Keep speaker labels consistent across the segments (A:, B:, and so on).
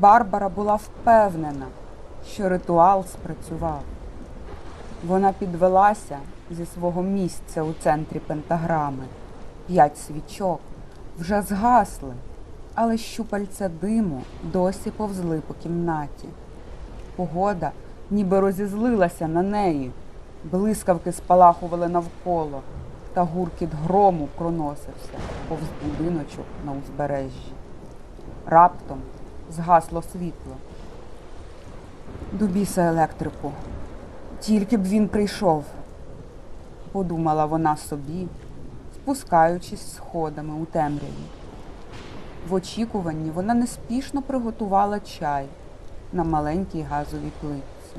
A: Барбара була впевнена, що ритуал спрацював. Вона підвелася зі свого місця у центрі пентаграми. П'ять свічок вже згасли, але щупальця диму досі повзли по кімнаті. Погода ніби розізлилася на неї, блискавки спалахували навколо, та гуркіт грому проносився повз будиночок на узбережжі. Раптом згасло світло. До біса електрику. Тільки б він прийшов, подумала вона собі, спускаючись сходами у темряві. В очікуванні вона неспішно приготувала чай на маленькій газовій плитці.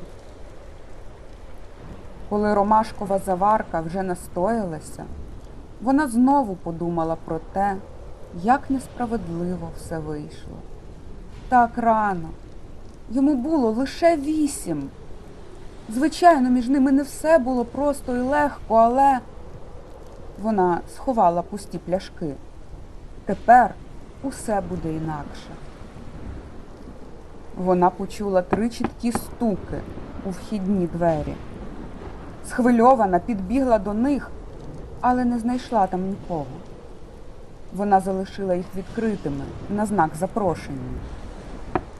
A: Коли ромашкова заварка вже настоялася, вона знову подумала про те, як несправедливо все вийшло. Так рано. Йому було лише вісім. Звичайно, між ними не все було просто і легко, але вона сховала пусті пляшки. Тепер усе буде інакше. Вона почула три чіткі стуки у вхідні двері. Схвильована підбігла до них, але не знайшла там нікого. Вона залишила їх відкритими на знак запрошення.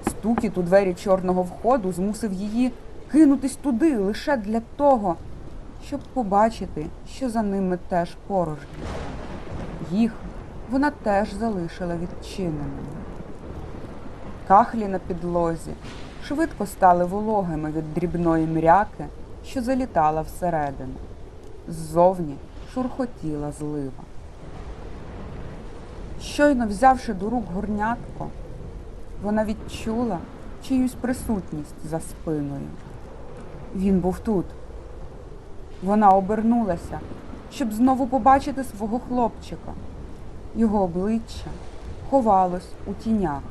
A: Стукіт у двері чорного входу змусив її кинутись туди лише для того, щоб побачити, що за ними теж порожні. Їх вона теж залишила відчиненими. Кахлі на підлозі швидко стали вологими від дрібної мряки, що залітала всередину. Ззовні шурхотіла злива. Щойно взявши до рук горнятко, вона відчула чиюсь присутність за спиною. Він був тут. Вона обернулася, щоб знову побачити свого хлопчика. Його обличчя ховалось у тінях,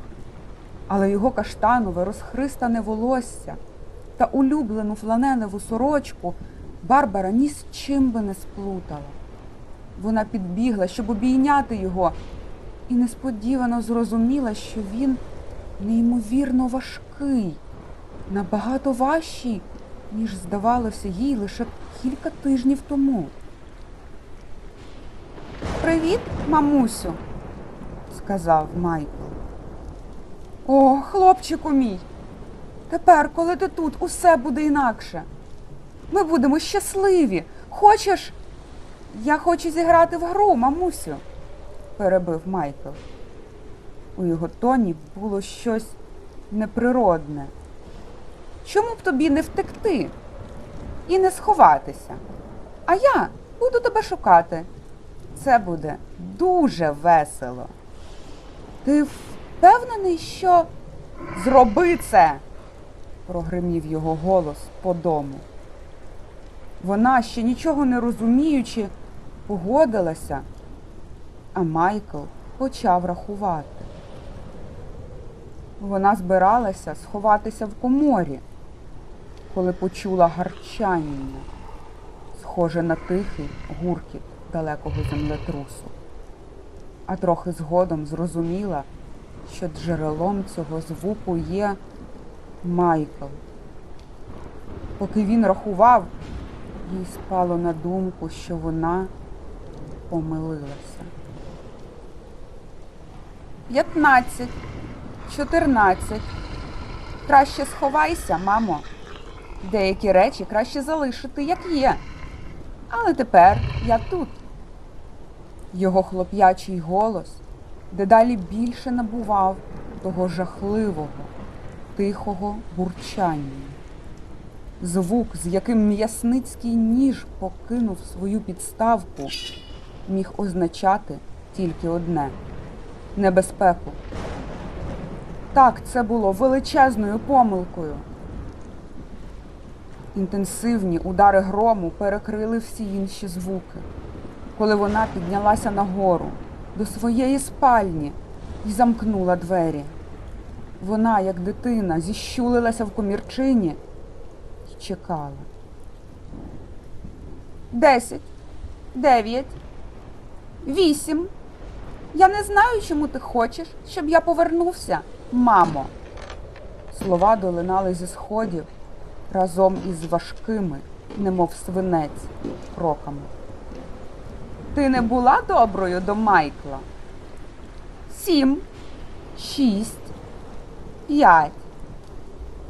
A: але його каштанове розхристане волосся та улюблену фланелеву сорочку Барбара ні з чим би не сплутала. Вона підбігла, щоб обійняти його, і несподівано зрозуміла, що він неймовірно важкий, набагато важчий, ніж здавалося їй лише кілька тижнів тому. Привіт, мамусю, сказав Майкл. О, хлопчику мій. Тепер, коли ти тут, усе буде інакше. Ми будемо щасливі. Хочеш? Я хочу зіграти в гру, мамусю, перебив Майкл. У його тоні було щось неприродне. Чому б тобі не втекти і не сховатися? А я буду тебе шукати. Це буде дуже весело. Ти впевнений, що зроби це? прогримів його голос по дому. Вона, ще нічого не розуміючи, погодилася, а Майкл почав рахувати. Вона збиралася сховатися в коморі, коли почула гарчання, схоже на тихий гуркіт далекого землетрусу. А трохи згодом зрозуміла, що джерелом цього звуку є Майкл. Поки він рахував, їй спало на думку, що вона помилилася. П'ятнадцять, чотирнадцять. Краще сховайся, мамо. Деякі речі краще залишити, як є. Але тепер я тут. Його хлоп'ячий голос дедалі більше набував того жахливого, тихого бурчання. Звук, з яким м'ясницький ніж покинув свою підставку, міг означати тільки одне небезпеку. Так, це було величезною помилкою. Інтенсивні удари грому перекрили всі інші звуки. Коли вона піднялася нагору до своєї спальні і замкнула двері. Вона, як дитина, зіщулилася в комірчині і чекала. Десять, дев'ять, вісім. Я не знаю, чому ти хочеш, щоб я повернувся, мамо. Слова долинали зі сходів разом із важкими, немов свинець, кроками. Ти не була доброю до Майкла? Сім, шість, п'ять,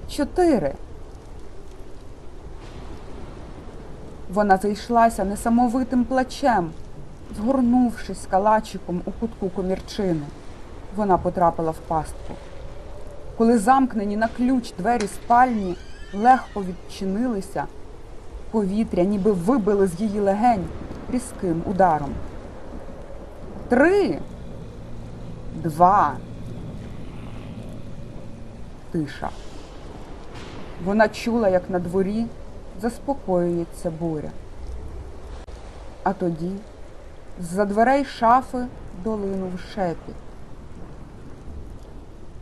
A: чотири. Вона зайшлася несамовитим плачем, згорнувшись калачиком у кутку комірчини. Вона потрапила в пастку. Коли замкнені на ключ двері спальні легко відчинилися, повітря ніби вибили з її легень різким ударом. Три, два. Тиша. Вона чула, як на дворі заспокоюється буря. А тоді з-за дверей шафи долинув шепіт.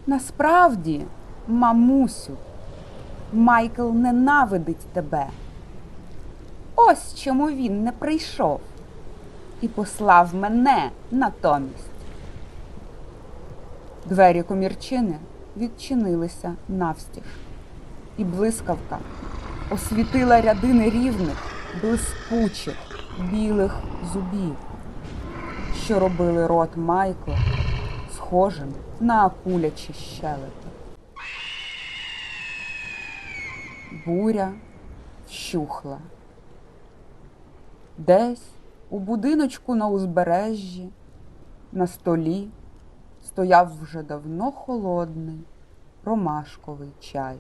A: Насправді, мамусю, Майкл ненавидить тебе. Ось чому він не прийшов і послав мене натомість. Двері комірчини відчинилися навстіж, і блискавка освітила ряди рівних, блискучих, білих зубів, що робили рот Майкла схожим на акулячі щелепи. Буря вщухла. Десь у будиночку на узбережжі на столі стояв вже давно холодний ромашковий чай.